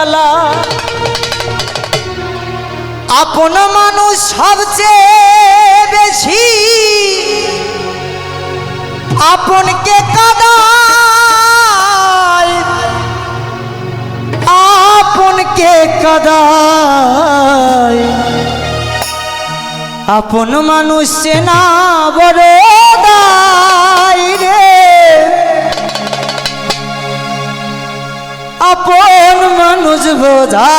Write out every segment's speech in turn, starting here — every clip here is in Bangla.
মেলা আপন মানুষ সবচেয়ে বেশি। আপনকে কাদায়। আপনকে কাদায়। আপন মানুষ চেনা বড় দায়। আপন যা বোঝা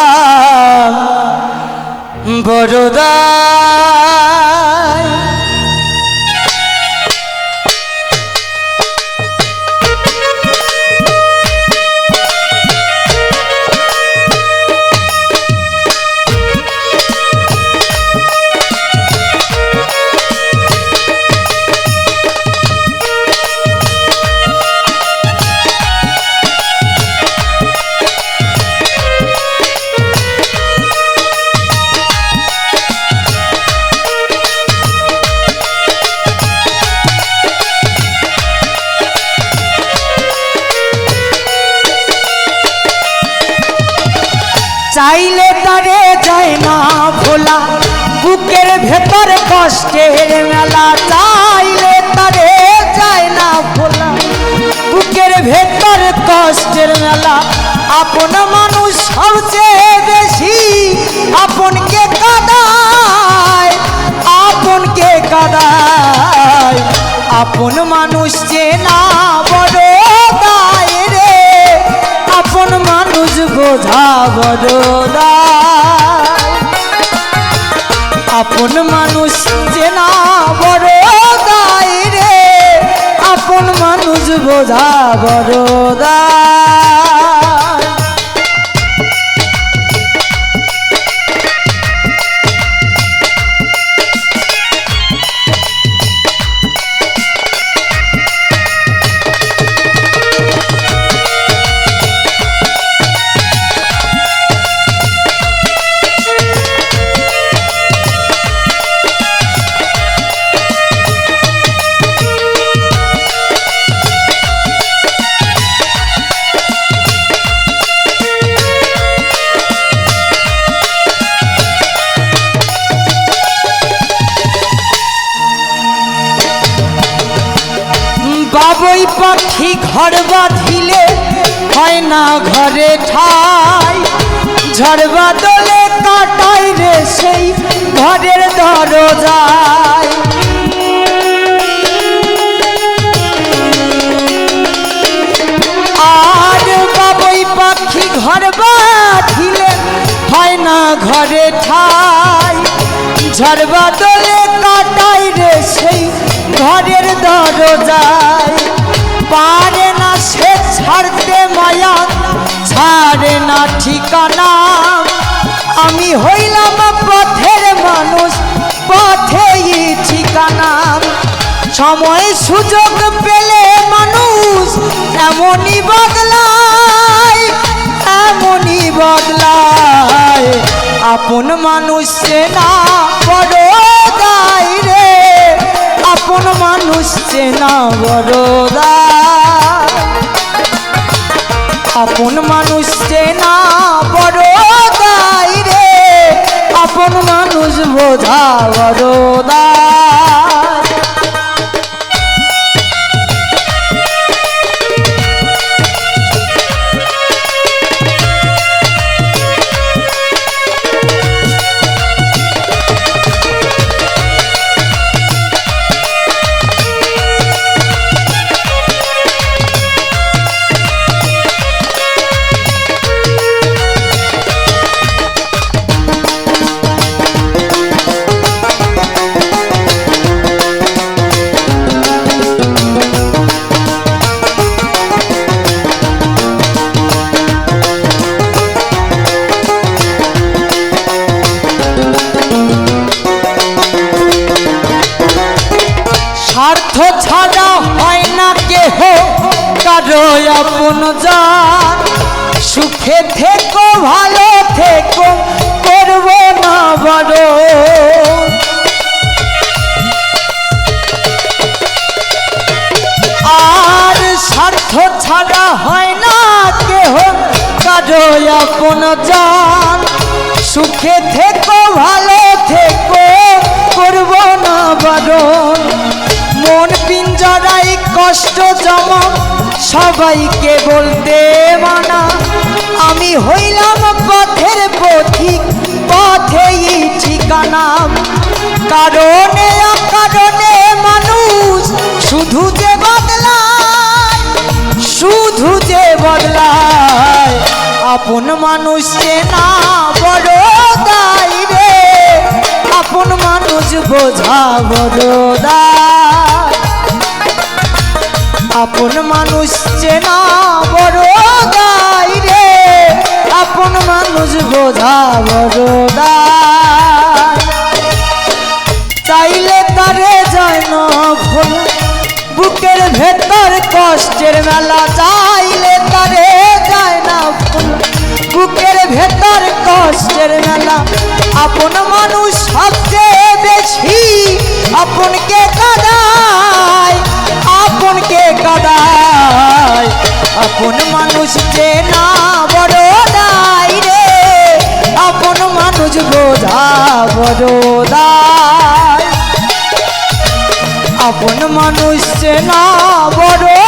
চাইলে তারে যায় না ভোলা। বুকের ভেতর কষ্টের মেলা, চাইলে তারে যায় না ভোলা। বুকের ভেতর কষ্টের মেলা, আপন মানুষ সবচেয়ে বেশি। আপনকে কাদায় আপনকে কাদায়। আপন মানুষ চেনা বড় দায় রে, আপন মানুষ বোঝা দায়। আপন মানুষ চেনা বড় দায় রে আপন মানুষ বোঝা বড় দায়। বাবুই পাখি ঘর বাঁধিলে হয় না ঘরে ঠাই। ঝড় বাদলে কাটাই রে সেই ঘরের দরজায়। আর বাবুই পাখি ঘর বাঁধিলে হয় না ঘরে ঠাই। ঝড় বাদলে কাটাই রে সেই ঘরের দরজায় পারে না সে ছাড়তে মায়া, ছাড়ে না ঠিকানা। আমি হইলাম পথের মানুষ, পথেই ঠিকানা। সময় সুযোগ পেলে মানুষ এমনই বদলায় এমনই বদলায়। আপন মানুষ চেনা বড় আপন মানুষ চেনা বড়দা আপন মানুষ চেনা বড়দাই রে। আপন মানুষ বোঝা বড় স্বার্থ ছাড়া হয় না কেহ, কারও আপন যান সুখে থেকো, ভালো থেকো, করব না বড় আর স্বার্থ ছাড়া হয় না কেহ, কারও আপন জান। সুখে পিঞ্জরাই কষ্ট জমা, সবাইকে বলতে মানা। আমি হইলাম পথের পথিক, পথেই ঠিকানা। কারণে অকারণে মানুষ শুধু যে বদলায়, শুধু যে বদলায়, আপন মানুষ চেনা বড় দায় রে। আপন মানুষ বোঝা বড় দায়। আপন মানুষ চেনা বড় দায় রে। আপন মানুষ বোঝা বড় চাইলে তারে যায় না ভোলা, বুকের ভেতর কষ্টের মেলা। চাইলে তারে যায় না বুকের ভেতর কষ্টের মেলা। আপন মানুষ যে না বড় দাই রে। আপন মানুষ বোঝা বড় দাই। আপন মানুষ না বড়